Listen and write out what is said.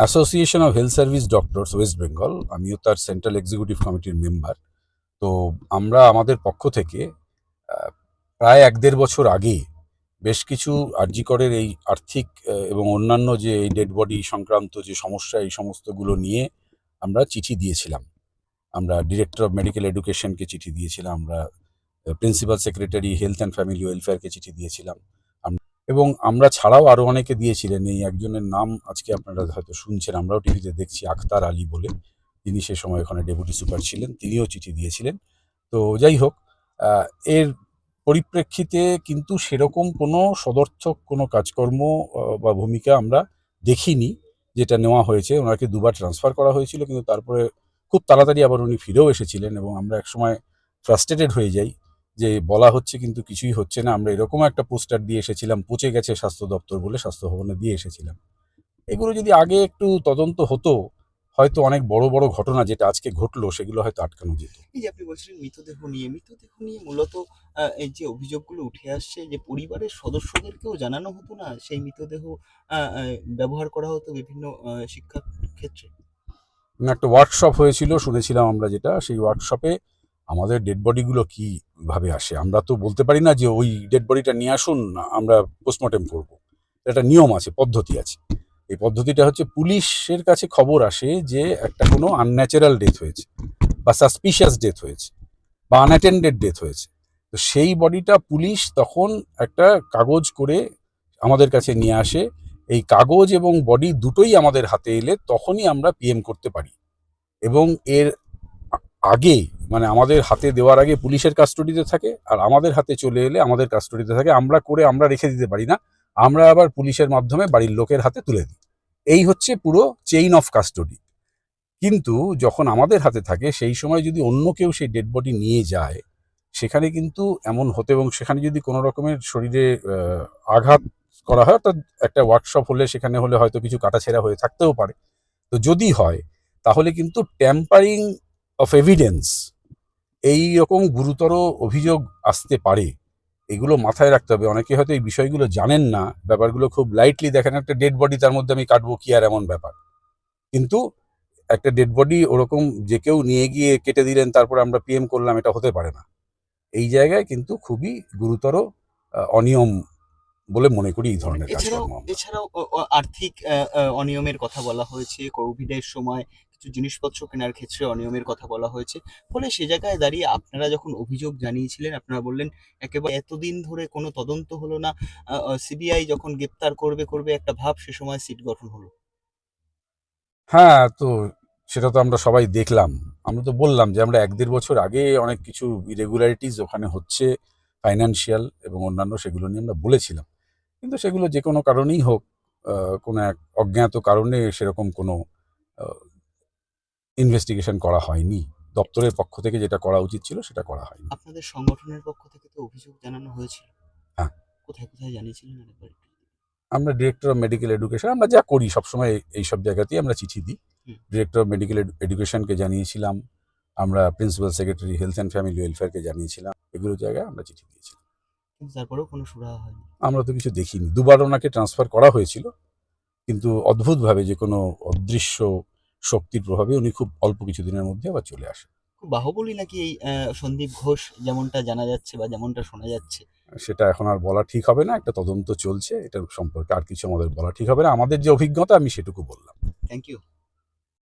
Association of health service doctors West Bengal আমিও তার central executive কমিটির মেম্বার তো আমরা আমাদের পক্ষ থেকে প্রায় এক দেড় বছর আগে বেশ কিছু আরজিকরের এই আর্থিক এবং অন্যান্য যে এই ডেড বডি সংক্রান্ত যে সমস্যা, এই সমস্তগুলো নিয়ে আমরা চিঠি দিয়েছিলাম। আমরা ডিরেক্টর অফ মেডিকেল এডুকেশনকে চিঠি দিয়েছিলাম। আমরা principal secretary health and family ওয়েলফেয়ারকে চিঠি দিয়েছিলাম। এবং আমরা ছাড়াও আরও অনেকে দিয়েছিলেন। এই একজনের নাম আজকে আপনারা হয়তো শুনছেন, আমরাও টিভিতে দেখছি, আখতার আলী বলে। তিনি সে সময় ওখানে ডেপুটি সুপার ছিলেন, তিনিও চিঠি দিয়েছিলেন। তো যাই হোক এর পরিপ্রেক্ষিতে কিন্তু সেরকম কোনো সদর্থক, কোনো কাজকর্ম বা ভূমিকা আমরা দেখিনি, যেটা নেওয়া হয়েছে। ওনাকে দুবার ট্রান্সফার করা হয়েছিল, কিন্তু তারপরে খুব তাড়াতাড়ি আবার উনি ফিরেও এসেছিলেন এবং আমরা একসময় ফ্রাস্ট্রেটেড হয়ে যাই। যে বলা হচ্ছে কিন্তু কিছুই হচ্ছে না। আমরা এরকম একটা পোস্টার দিয়ে এসেছিলাম পচে গেছে স্বাস্থ্য দপ্তর বলে স্বাস্থ্য ভবনে দিয়ে এসেছিলাম। এগুলো যদি আগে একটু তদন্ত হতো হয়তো অনেক বড় বড় ঘটনা যেটা আজকে ঘটলো সেগুলো হয়তো আটকানো যেত। এই যে আপনি বলছিলেন মৃতদেহ নিয়ে মৃতদেহ নিয়ে মূলত এই যে অভিযোগগুলো উঠে আসছে যে পরিবারের সদস্যদেরকেও জানানো হতো না সেই মৃতদেহ ব্যবহার করা হতো বিভিন্ন শিক্ষা ক্ষেত্রে একটা ওয়ার্কশপ হয়েছিল শুনেছিলাম আমরা যেটা সেই ওয়ার্কশপে আমাদের ডেড বডিগুলো কীভাবে আসে? আমরা তো বলতে পারি না যে ওই ডেড বডিটা নিয়ে আসুন, আমরা পোস্টমর্টেম করব। একটা নিয়ম আছে, পদ্ধতি আছে। এই পদ্ধতিটা হচ্ছে পুলিশের কাছে খবর আসে যে একটা কোনো আনন্যাচারাল ডেথ হয়েছে বা সাসপিশিয়াস ডেথ হয়েছে বা আনঅ্যাটেন্ডেড ডেথ হয়েছে। তো সেই বডিটা পুলিশ তখন একটা কাগজ করে আমাদের কাছে নিয়ে আসে। এই কাগজ এবং বডি দুটোই আমাদের হাতে এলে তখনই আমরা পিএম করতে পারি। এবং এর আগে মানে আমাদের হাতে দেওয়ার আগে পুলিশের কাস্টডিতে থাকে আর আমাদের হাতে চলে এলে আমাদের কাস্টডিতে থাকে। আমরা করে আমরা রেখে দিতে পারি না। আমরা আবার পুলিশের মাধ্যমে বাড়ির লোকের হাতে তুলে দিই। এই হচ্ছে পুরো চেইন অফ কাস্টডি কিন্তু যখন আমাদের হাতে থাকে, সেই সময় যদি অন্য কেউ সেই ডেড বডি নিয়ে যায়, সেখানে কিন্তু এমন হতে এবং সেখানে যদি কোনো রকমের শরীরে আঘাত করা হয়, অর্থাৎ একটা ওয়ার্কশপ হলে সেখানে হলে হয়তো কিছু কাটাছেঁড়া হয়ে থাকতেও পারে। তো যদি হয়, তাহলে কিন্তু ট্যাম্পারিং অফ এভিডেন্স এই রকম গুরুতর অভিযোগ আসতে পারে, এগুলো মাথায় রাখতে হবে। অনেকে হয়তো এই বিষয়গুলো জানেন না, ব্যাপারগুলো খুব লাইটলি দেখেন। একটা ডেড বডি তার মধ্যে আমি কাটবো কি আর এমন ব্যাপার। কিন্তু একটা ডেড বডি ওরকম যে কেউ নিয়ে গিয়ে কেটে দিলেন, তারপর আমরা পিএম করলাম, এটা হতে পারে না। এই জায়গায় কিন্তু খুবই গুরুতর অনিয়ম বলে মনে করি এই ধরনের এছাড়াও কাজকর্ম আর্থিক অনিয়মের কথা বলা হয়েছে কোভিডের সময় কিছু জিনিসপত্র কেনার ক্ষেত্রে অনিয়মের কথা বলা হয়েছে। ফলে সে জায়গায় দাঁড়িয়ে আপনারা যখন অভিযোগ জানিয়েছিলেন আপনারা বললেন একেবারে এতদিন ধরে কোনো তদন্ত হলো না। সিবিআই যখন গ্রেপ্তার করবে করবে একটা ভাব সে সময় সিট গঠন হলো। হ্যাঁ তো সেটা তো আমরা সবাই দেখলাম। আমরা তো বললাম যে আমরা এক দেড় বছর আগে অনেক কিছু ইরেগুলারিটিস ওখানে হচ্ছে ফাইন্যান্সিয়াল এবং অন্যান্য সেগুলো নিয়ে আমরা বলেছিলাম। কিন্তু সেগুলো যে কোনো কারণেই হোক কোনো এক অজ্ঞাত কারণে সেরকম কোনো ইনভেস্টিগেশন করা হয়নি। দপ্তরের পক্ষ থেকে যেটা করা উচিত ছিল সেটা করা হয়নি। আপনাদের সংগঠনের পক্ষ থেকে তো অভিযোগ জানানো হয়েছিল। হ্যাঁ। কোথায় কোথায় জানিয়েছিলেন আমরা ডিরেক্টর অফ মেডিকেল এডুকেশন আমরা যা করি সবসময় এই সব জায়গাতেই আমরা চিঠি দিই। ডিরেক্টর অফ মেডিকেল এডুকেশনকে জানিয়েছিলাম। আমরা principal secretary health and family ওয়েলফেয়ারকে জানিয়েছিলাম। এগুলো জায়গায় আমরা চিঠি দিয়েছিলাম। কিন্তু তারপরেও কোনো সুরাহা হয়নি। আমরা তো কিছু দেখিনি। দুবার ওনাকে ট্রান্সফার করা হয়েছিল কিন্তু অদ্ভুতভাবে যে কোনো অদৃশ্য শক্তির প্রভাবে উনি খুব অল্প কিছু দিনের মধ্যে আবার চলে আসেন। বাহুবলী নাকি এই সন্দীপ ঘোষ যেমনটা জানা যাচ্ছে বা যেমনটা শোনা যাচ্ছে। সেটা এখন আর বলা ঠিক হবে না একটা তদন্ত চলছে এটার সম্পর্কে আর কিছু আমাদের বলা ঠিক হবে না। আমাদের যে অভিজ্ঞতা আমি সেটুকু বললাম। Thank you